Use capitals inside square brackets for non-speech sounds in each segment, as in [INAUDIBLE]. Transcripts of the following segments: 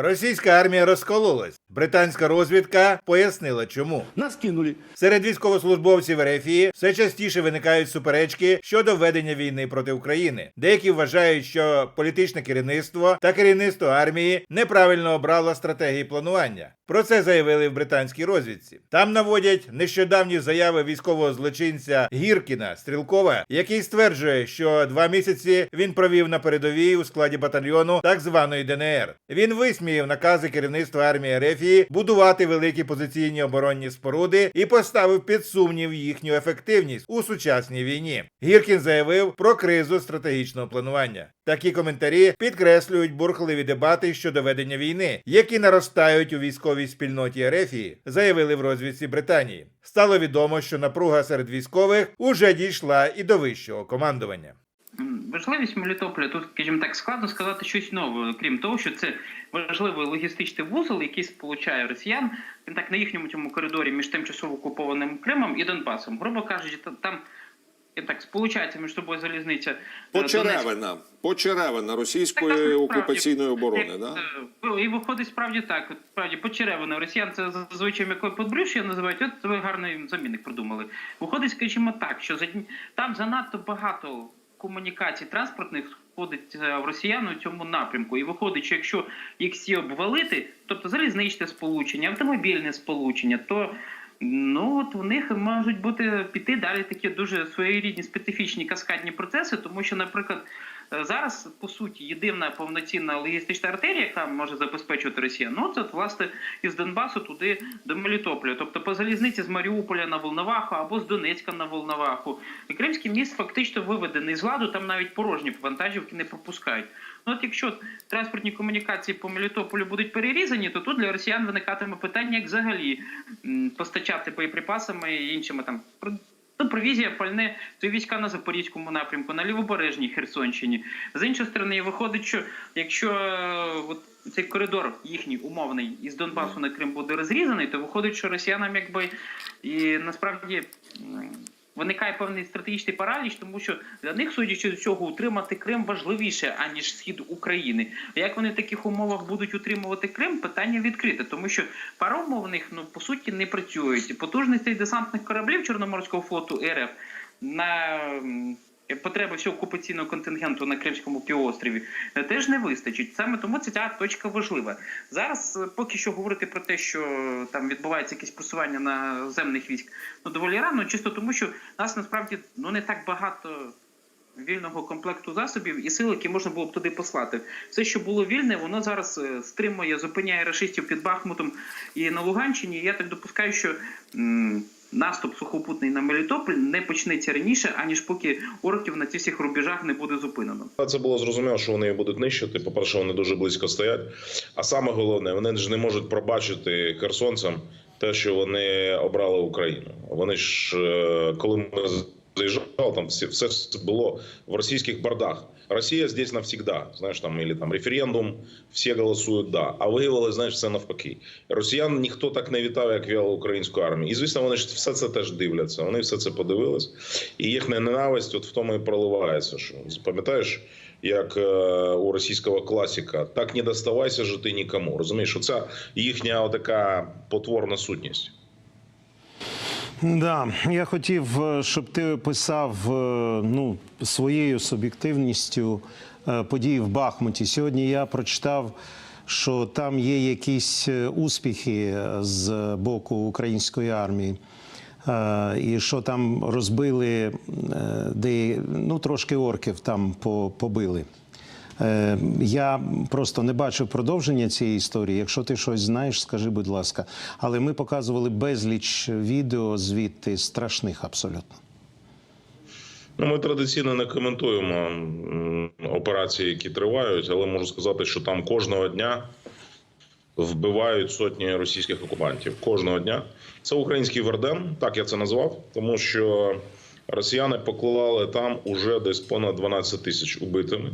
Російська армія розкололась. Британська розвідка пояснила, чому. Нас кинули. Серед військовослужбовців Ерефії все частіше виникають суперечки щодо ведення війни проти України. Деякі вважають, що політичне керівництво та керівництво армії неправильно обрало стратегії планування. Про це заявили в британській розвідці. Там наводять нещодавні заяви військового злочинця Гіркіна Стрілкова, який стверджує, що два місяці він провів на передовій у складі батальйону так званої ДНР. Він висміяв накази керівництва армії Рефії будувати великі позиційні оборонні споруди і поставив під сумнів їхню ефективність у сучасній війні. Гіркін заявив про кризу стратегічного планування. Такі коментарі підкреслюють бурхливі дебати щодо ведення війни, які наростають у військовій спільноті Ерефії, заявили в розвідці Британії. Стало відомо, що напруга серед військових уже дійшла і до вищого командування. Важливість Мелітополя тут, скажімо так, складно сказати щось нове, крім того, що це важливий логістичний вузол, який сполучає росіян так на їхньому цьому коридорі між тимчасово окупованим Кримом і Донбасом. Грубо кажучи, та- там так сполучається між собою залізниця. е, Почеревина. Почеревина російської так, окупаційної оборони. Да? е, І виходить справді так. Справді почеревина. Росіян це зазвичай м'якої подбрюш'я називають. От ви гарний замінник придумали. Виходить, скажімо так, що там занадто багато комунікацій транспортних входить е, в росіян у цьому напрямку. І виходить, що якщо їх всі обвалити, тобто залізничне сполучення, автомобільне сполучення, то Ну от у них можуть бути піти далі такі дуже своєрідні специфічні каскадні процеси, тому що, наприклад, зараз по суті єдина повноцінна логістична артерія, яка може забезпечувати Росія, ну це власне із Донбасу туди до Мелітополя, тобто по залізниці з Маріуполя на Волноваху або з Донецька на Волноваху. І Кримський міст фактично виведений з ладу, там навіть порожні вантажівки не пропускають. Ну от якщо транспортні комунікації по Мелітополю будуть перерізані, то тут для росіян виникатиме питання, як взагалі постачати боєприпасами і іншими там ну, провізія, пальне, то війська на Запорізькому напрямку, на Лівобережній Херсонщині. З іншої сторони, виходить, що якщо е, от цей коридор їхній умовний із Донбасу на Крим буде розрізаний, то виходить, що росіянам якби і насправді. Виникає певний стратегічний параліч, тому що для них, судячи з цього, утримати Крим важливіше аніж схід України. А як вони в таких умовах будуть утримувати Крим? Питання відкрите, тому що паромов в них ну по суті не працюють. Потужності десантних кораблів Чорноморського флоту РФ на потреби всього окупаційного контингенту на Кримському півострові е, теж не вистачить. Саме тому ця точка важлива. Зараз е, поки що говорити про те, що там відбувається якесь просування наземних військ, ну доволі рано, чисто тому, що нас насправді ну не так багато. Вільного комплекту засобів і сил, які можна було б туди послати. Все, що було вільне, воно зараз е, стримує, зупиняє рашистів під Бахмутом і на Луганщині. Я так допускаю, що наступ сухопутний на Мелітополь не почнеться раніше, аніж поки орків на цих всіх рубежах не буде зупинено. Це було зрозуміло, що вони будуть нищити. По-перше, вони дуже близько стоять. А саме головне, вони ж не можуть пробачити херсонцям те, що вони обрали Україну. Вони ж, е, коли ми заїжджали, там всі- все було в російських бардах. Росія здесь навсегда. Знаєш, там, или там референдум, всі голосують да. А виявилось, знаєш, все навпаки. Росіян ніхто так не вітав, як вела українську армію. І звісно, вони ж все це теж дивляться. Вони все це подивились. І їхня ненависть от в тому і проливається. Що пам'ятаєш, як е, у російського класика, так не доставайся же ти нікому. Розумієш, оця їхня така потворна сутність. Да, я хотів, е, щоб ти описав е, ну, своєю суб'єктивністю е, події в Бахмуті. Сьогодні я прочитав, що там є якісь успіхи з боку української армії. І що там розбили, де ну трошки орків там побили. Е, Я просто не бачив продовження цієї історії. Якщо ти щось знаєш, скажи, будь ласка. Але ми показували безліч відео звідти страшних абсолютно. Ну, ми традиційно не коментуємо операції, які тривають, але можу сказати, що там кожного дня вбивають сотні російських окупантів. Кожного дня це український Верден, так я це назвав, тому що росіяни поклали там уже десь понад 12 тисяч убитими.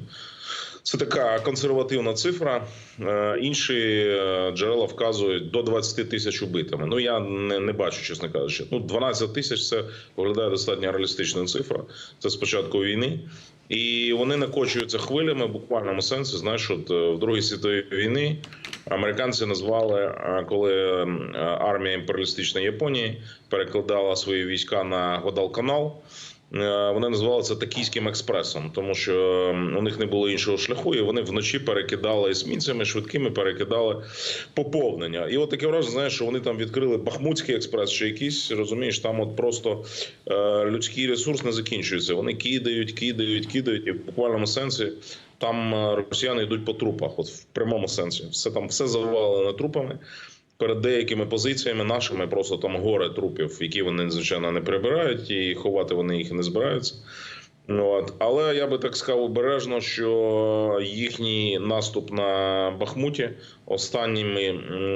Це така консервативна цифра. Е, Інші е, джерела вказують до 20 тисяч убитими. Ну я не, не бачу, чесно кажучи. Ну 12 тисяч це виглядає достатньо реалістична цифра. Це з початку війни. І вони накочуються хвилями в буквальному сенсі. Знаєш, от е, в Другій світовій війні Американці назвали, коли армія імперіалістичної Японії перекладала свої війська на Гвадалканал. Е, Вони називали це Токійським експресом, тому що е, у них не було іншого шляху, і вони вночі перекидали есмінцями, швидкими перекидали поповнення. І от таке враження, знаєш, що вони там відкрили Бахмутський експрес чи якийсь, розумієш, там от просто е, людський ресурс не закінчується. Вони кидають, кидають, кидають, і в буквальному сенсі там е, росіяни йдуть по трупах, от в прямому сенсі. Все там все завалено трупами. Перед деякими позиціями нашими просто там горе трупів, які вони звичайно не прибирають, і ховати вони їх не збираються. От. Але я би так сказав обережно, що їхній наступ на Бахмуті останніми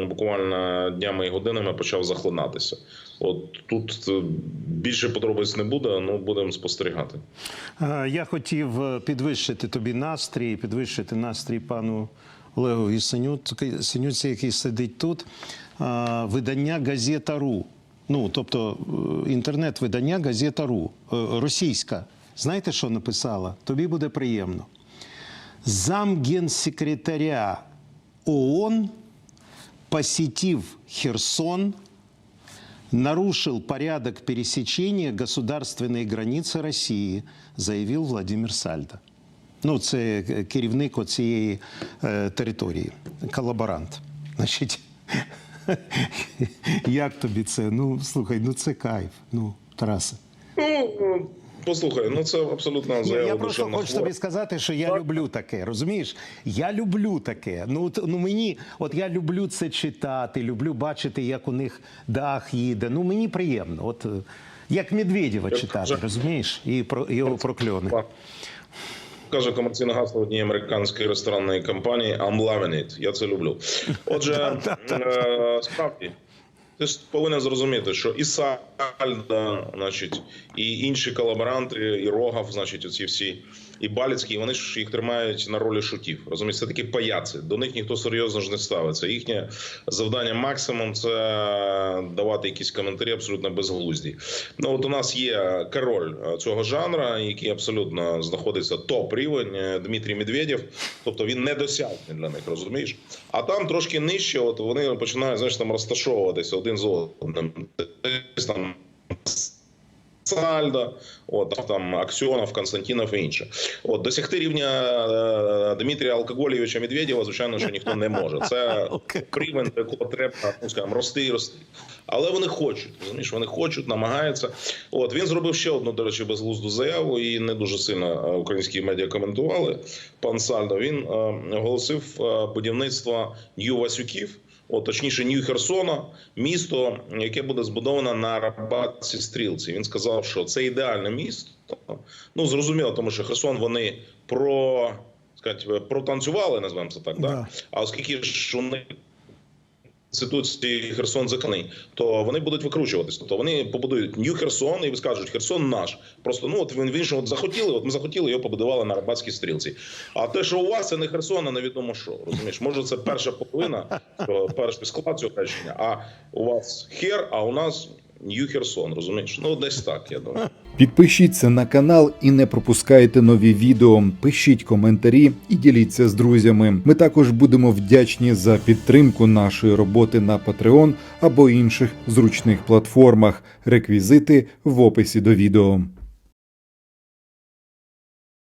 буквально днями і годинами почав захлинатися. От тут е, більше подробиць не буде, ну будемо спостерігати. Е, Я хотів е, підвищити тобі настрій, підвищити настрій пану Олегу Єсеню- Синюці, який сидить тут. Е, Видання Газета.ру. Ну, тобто е, інтернет-видання Газета.ру. е, Російська. Знаєте, що написала? Тобі буде приємно. Замгенсекретаря ООН посетив Херсон нарушил порядок пересечения государственной границы Росії, заявив Владимир Сальдо. Ну, це керівник оцієї е, території, колаборант. Значить, [LAUGHS] як тобі це? Ну, слухай, ну це кайф. Ну, Тарасе. Ну послухай, ну це абсолютно заява я просто хочу хвора. тобі сказати, що я люблю таке. Розумієш? Я люблю таке. Ну, от, ну мені, от я люблю це читати, люблю бачити, як у них дах їде. Ну мені приємно. От е, як Медведєва читати, розумієш? І про його прокльони. Каже комерційне гасло однієї американської ресторанної компанії I'm loving it. Я це люблю. Отже, [LAUGHS] е, справді. Ти ж повинен зрозуміти, що і Сальда, значить, і інші колаборанти, і Рогав, значить, оці всі, і Баліцький, вони ж їх тримають на ролі шутів. Розумієш, це такі паяци. До них ніхто серйозно ж не ставиться. Їхнє завдання максимум це давати якісь коментарі абсолютно безглузді. Ну от у нас є король е, цього жанра, який абсолютно знаходиться топ рівень е, Дмитрій Медведєв. Тобто він недосяжний для них, розумієш? А там трошки нижче, от вони починають знаєш, там розташовуватися один з одним. Десь там Сальдо, от там Аксьонов, Константинов і інше. От досягти рівня е, Дмитрія Алкоголєвича Медведєва, звичайно, що ніхто не може. Це [LAUGHS] рівень, до якого треба ну, скажімо, рости і рости. Але вони хочуть, розумієш, вони хочуть, намагаються. От він зробив ще одну, до речі, безглузду заяву, і не дуже сильно е, українські медіа коментували. Пан Сальдо він е, оголосив е, будівництво Нью-Васюків. От, точніше, Нью Херсона, місто, яке буде збудовано на Рабатці стрілці. Він сказав, що це ідеальне місто. Ну зрозуміло, тому що Херсон вони про сказати, протанцювали, називаємо це так. Да. Да. А оскільки ж вони Конституції Херсон законний, то вони будуть викручуватись. Тобто вони побудують Нью Херсон і скажуть, Херсон наш. Просто ну от він він от захотіли. От ми захотіли його побудували на Арбатській стрілці. А те, що у вас це не Херсон, а невідомо що. Розумієш, може це перша половина, перший склад цього речення. А у вас Хер, а у нас Нью Херсон. Розумієш? Ну десь так. Я думаю. Підпишіться на канал і не пропускайте нові відео. Пишіть коментарі і діліться з друзями. Ми також будемо вдячні за підтримку нашої роботи на Patreon або інших зручних платформах. Реквізити в описі до відео.